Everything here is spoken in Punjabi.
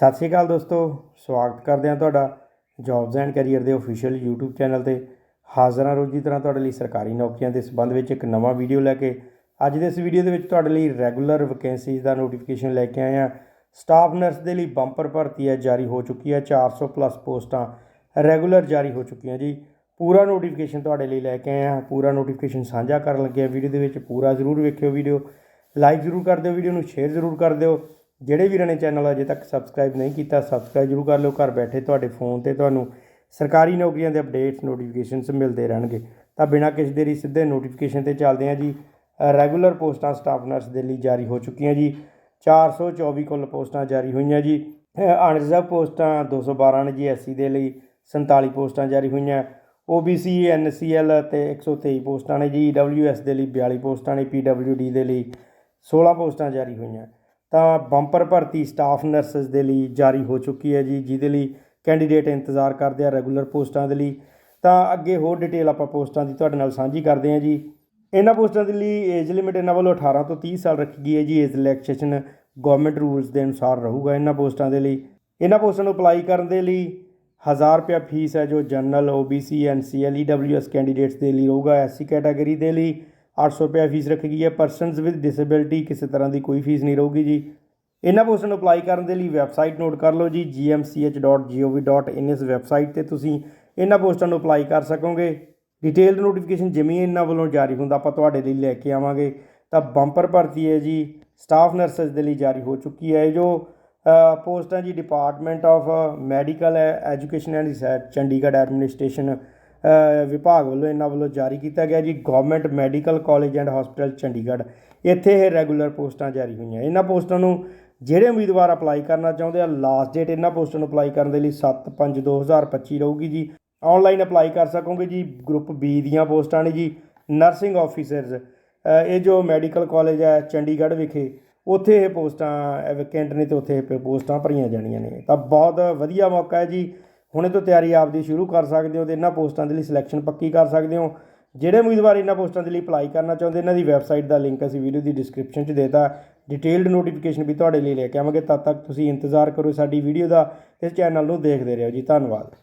ਸਤਿ ਸ਼੍ਰੀ ਅਕਾਲ ਦੋਸਤੋ, ਸਵਾਗਤ ਕਰਦੇ ਹਾਂ ਤੁਹਾਡਾ ਜੌਬਸ ਐਂਡ ਕੈਰੀਅਰ ਦੇ ਅਫੀਸ਼ੀਅਲ YouTube ਚੈਨਲ ਤੇ। ਹਾਜ਼ਰ ਹਾਂ ਰੋਜ਼ੀ ਤਰ੍ਹਾਂ ਤੁਹਾਡੇ ਲਈ ਸਰਕਾਰੀ ਨੌਕਰੀਆਂ ਦੇ ਸੰਬੰਧ ਵਿੱਚ ਇੱਕ ਨਵਾਂ ਵੀਡੀਓ ਲੈ ਕੇ। ਅੱਜ ਦੇ ਇਸ ਵੀਡੀਓ ਦੇ ਵਿੱਚ ਤੁਹਾਡੇ ਲਈ ਰੈਗੂਲਰ ਵੈਕੈਂਸੀਜ਼ ਦਾ ਨੋਟੀਫਿਕੇਸ਼ਨ ਲੈ ਕੇ ਆਏ ਹਾਂ। ਸਟਾਫ ਨਰਸ ਦੇ ਲਈ ਬੰਪਰ ਭਰਤੀ ਹੈ, ਜਾਰੀ ਹੋ ਚੁੱਕੀ ਹੈ। 400 ਪਲੱਸ ਪੋਸਟਾਂ ਰੈਗੂਲਰ ਜਾਰੀ ਹੋ ਚੁੱਕੀਆਂ ਜੀ। ਪੂਰਾ ਨੋਟੀਫਿਕੇਸ਼ਨ ਤੁਹਾਡੇ ਲਈ ਲੈ ਕੇ ਆਏ ਹਾਂ। ਪੂਰਾ ਨੋਟੀਫਿਕੇਸ਼ਨ ਸਾਂਝਾ ਕਰਨ ਲੱਗੇ ਹਾਂ। ਵੀਡੀਓ ਦੇ ਵਿੱਚ ਪੂਰਾ ਜ਼ਰੂਰ ਵੇਖਿਓ ਵੀਡੀਓ ਲਾਈਕ ਜ਼ਰੂਰ ਕਰ ਦਿਓ ਵੀਡੀਓ ਨੂੰ ਸ਼ੇਅਰ ਜ਼ਰੂਰ ਕਰ ਦਿਓ। ਜਿਹੜੇ ਵੀਰਾਂ ਨੇ ਚੈਨਲ ਅਜੇ ਤੱਕ ਸਬਸਕ੍ਰਾਈਬ ਨਹੀਂ ਕੀਤਾ ਸਬਸਕ੍ਰਾਈਬ ਜ਼ਰੂਰ ਕਰ ਲਿਓ। ਘਰ ਬੈਠੇ ਤੁਹਾਡੇ ਫੋਨ ਤੇ ਤੁਹਾਨੂੰ ਸਰਕਾਰੀ ਨੌਕਰੀਆਂ ਦੇ ਅਪਡੇਟਸ ਨੋਟੀਫਿਕੇਸ਼ਨਸ ਮਿਲਦੇ ਰਹਿਣਗੇ। ਤਾਂ ਬਿਨਾਂ ਕਿਸੇ ਦੇਰੀ ਸਿੱਧੇ ਨੋਟੀਫਿਕੇਸ਼ਨ ਤੇ ਚੱਲਦੇ ਹਾਂ ਜੀ। ਰੈਗੂਲਰ ਪੋਸਟਾਂ ਸਟਾਫ ਨਰਸ ਦੇ ਲਈ ਜਾਰੀ ਹੋ ਚੁੱਕੀਆਂ ਜੀ। 424 ਕੁੱਲ ਪੋਸਟਾਂ ਜਾਰੀ ਹੋਈਆਂ ਜੀ। ਅਨਰਿਜ਼ਰਵ ਪੋਸਟਾਂ 212 ਨੇ ਜੀ ਐਸਸੀ ਦੇ ਲਈ 47 ਪੋਸਟਾਂ ਜਾਰੀ ਹੋਈਆਂ। OBC NCL ਤੇ 123 ਪੋਸਟਾਂ ਨੇ ਜੀ। EWS ਦੇ ਲਈ 42 ਪੋਸਟਾਂ ਨੇ। PWD ਦੇ ਲਈ 16 ਪੋਸਟਾਂ ਜਾਰੀ ਹੋਈਆਂ। ਤਾਂ ਬੰਪਰ ਭਰਤੀ ਸਟਾਫ ਨਰਸਸ ਦੇ ਲਈ ਜਾਰੀ ਹੋ ਚੁੱਕੀ ਹੈ ਜੀ, ਜਿਹਦੇ ਲਈ ਕੈਂਡੀਡੇਟ ਇੰਤਜ਼ਾਰ ਕਰਦੇ ਆ ਰੈਗੂਲਰ ਪੋਸਟਾਂ ਦੇ ਲਈ। ਤਾਂ ਅੱਗੇ ਹੋਰ ਡਿਟੇਲ ਆਪਾਂ ਪੋਸਟਾਂ ਦੀ ਤੁਹਾਡੇ ਨਾਲ ਸਾਂਝੀ ਕਰਦੇ ਹਾਂ ਜੀ। ਇਹਨਾਂ ਪੋਸਟਾਂ ਦੇ ਲਈ ਏਜ ਲਿਮਿਟ ਇਹਨਾਂ ਵੱਲੋਂ 18 ਤੋਂ 30 ਸਾਲ ਰੱਖੀ ਗਈ ਹੈ ਜੀ। ਏਜ ਰਿਲੈਕਸੇਸ਼ਨ ਗਵਰਨਮੈਂਟ ਰੂਲਸ ਦੇ ਅਨੁਸਾਰ ਰਹੂਗਾ ਇਹਨਾਂ ਪੋਸਟਾਂ ਦੇ ਲਈ। ਇਹਨਾਂ ਪੋਸਟਾਂ ਨੂੰ ਅਪਲਾਈ ਕਰਨ ਦੇ ਲਈ 1000 ਰੁਪਿਆ ਫੀਸ ਹੈ ਜੋ general OBC NCL EWS candidates ਦੇ ਲਈ ਰਹੂਗਾ। ਐਸਸੀ ਕੈਟਾਗਰੀ ਦੇ ਲਈ 800 ਰੁਪਿਆ ਫੀਸ ਰੱਖੀ ਗਈ ਹੈ ਪਰਸਨਸ ਵਿਦ ਡਿਸੇਬਿਲਟੀ ਕਿਸੇ ਤਰ੍ਹਾਂ ਦੀ ਕੋਈ ਫੀਸ ਨਹੀਂ ਰਹੂਗੀ ਜੀ। ਇਹਨਾਂ ਪੋਸਟਾਂ ਨੂੰ ਅਪਲਾਈ ਕਰਨ ਦੇ ਲਈ ਵੈਬਸਾਈਟ ਨੋਟ ਕਰ ਲਓ ਜੀ gmch.gov.in ਇਸ ਵੈਬਸਾਈਟ ਤੇ ਤੁਸੀਂ ਇਹਨਾਂ ਪੋਸਟਾਂ ਨੂੰ ਅਪਲਾਈ ਕਰ ਸਕੋਗੇ। ਡਿਟੇਲਡ ਨੋਟੀਫਿਕੇਸ਼ਨ ਜਿਵੇਂ ਇਹਨਾਂ ਵੱਲੋਂ ਜਾਰੀ ਹੁੰਦਾ ਆਪਾਂ ਤੁਹਾਡੇ ਲਈ ਲੈ ਕੇ ਆਵਾਂਗੇ। ਤਾਂ ਬੰਪਰ ਭਰਤੀ ਹੈ ਜੀ ਸਟਾਫ ਨਰਸਸ ਦੇ ਲਈ ਜਾਰੀ ਹੋ ਚੁੱਕੀ ਹੈ ਇਹ ਜੋ ਅ, ਪੋਸਟਾਂ ਜੀ department of medical education and research Chandigarh administration ਵਿਭਾਗ ਵੱਲੋਂ ਇਹਨਾਂ ਵੱਲੋਂ ਜਾਰੀ ਕੀਤਾ ਗਿਆ ਜੀ government medical college and hospital Chandigarh. ਇੱਥੇ ਇਹ ਰੈਗੂਲਰ ਪੋਸਟਾਂ ਜਾਰੀ ਹੋਈਆਂ। ਇਹਨਾਂ ਪੋਸਟਾਂ ਨੂੰ ਜਿਹੜੇ ਉਮੀਦਵਾਰ ਅਪਲਾਈ ਕਰਨਾ ਚਾਹੁੰਦੇ ਆ ਲਾਸਟ ਡੇਟ ਇਹਨਾਂ ਪੋਸਟਾਂ ਨੂੰ ਅਪਲਾਈ ਕਰਨ ਦੇ ਲਈ 7/5/2025 ਰਹੂਗੀ ਜੀ। ਆਨਲਾਈਨ ਅਪਲਾਈ ਕਰ ਸਕੋਗੇ ਜੀ ਗਰੁੱਪ ਬੀ ਦੀਆਂ ਪੋਸਟਾਂ ਨੇ ਜੀ ਨਰਸਿੰਗ ਆਫੀਸਰਸ ਇਹ ਜੋ ਮੈਡੀਕਲ ਕਾਲਜ ਹੈ ਚੰਡੀਗੜ੍ਹ ਵਿਖੇ, ਉੱਥੇ ਇਹ ਪੋਸਟਾਂ ਵੈਕੈਂਟ ਨੇ ਤੇ ਉੱਥੇ ਇਹ ਪੋਸਟਾਂ ਭਰੀਆਂ ਜਾਣੀਆਂ ਨੇ। ਤਾਂ ਬਹੁਤ ਵਧੀਆ ਮੌਕਾ ਹੈ ਜੀ ਹੁਣੇ ਤੋਂ ਤਿਆਰੀ ਆਪਦੀ ਸ਼ੁਰੂ ਕਰ ਸਕਦੇ ਹੋ ਤੇ ਇਹਨਾਂ ਪੋਸਟਾਂ ਦੇ ਲਈ ਸਿਲੈਕਸ਼ਨ ਪੱਕੀ ਕਰ ਸਕਦੇ ਹੋ। ਜਿਹੜੇ ਉਮੀਦਵਾਰ ਇਹਨਾਂ ਪੋਸਟਾਂ ਦੇ ਲਈ ਅਪਲਾਈ ਕਰਨਾ ਚਾਹੁੰਦੇ, ਇਹਨਾਂ ਦੀ ਵੈਬਸਾਈਟ ਦਾ ਲਿੰਕ ਅਸੀਂ ਵੀਡੀਓ ਦੀ ਡਿਸਕ੍ਰਿਪਸ਼ਨ 'ਚ ਦੇਤਾ। ਡਿਟੇਲਡ ਨੋਟੀਫਿਕੇਸ਼ਨ ਵੀ ਤੁਹਾਡੇ ਲਈ ਲੈ ਕੇ ਆਵਾਂਗੇ, ਤਦ ਤੱਕ ਤੁਸੀਂ ਇੰਤਜ਼ਾਰ ਕਰੋ ਸਾਡੀ ਵੀਡੀਓ ਦਾ, ਇਸ ਚੈਨਲ ਨੂੰ ਦੇਖਦੇ ਰਹੋ ਜੀ। ਧੰਨਵਾਦ।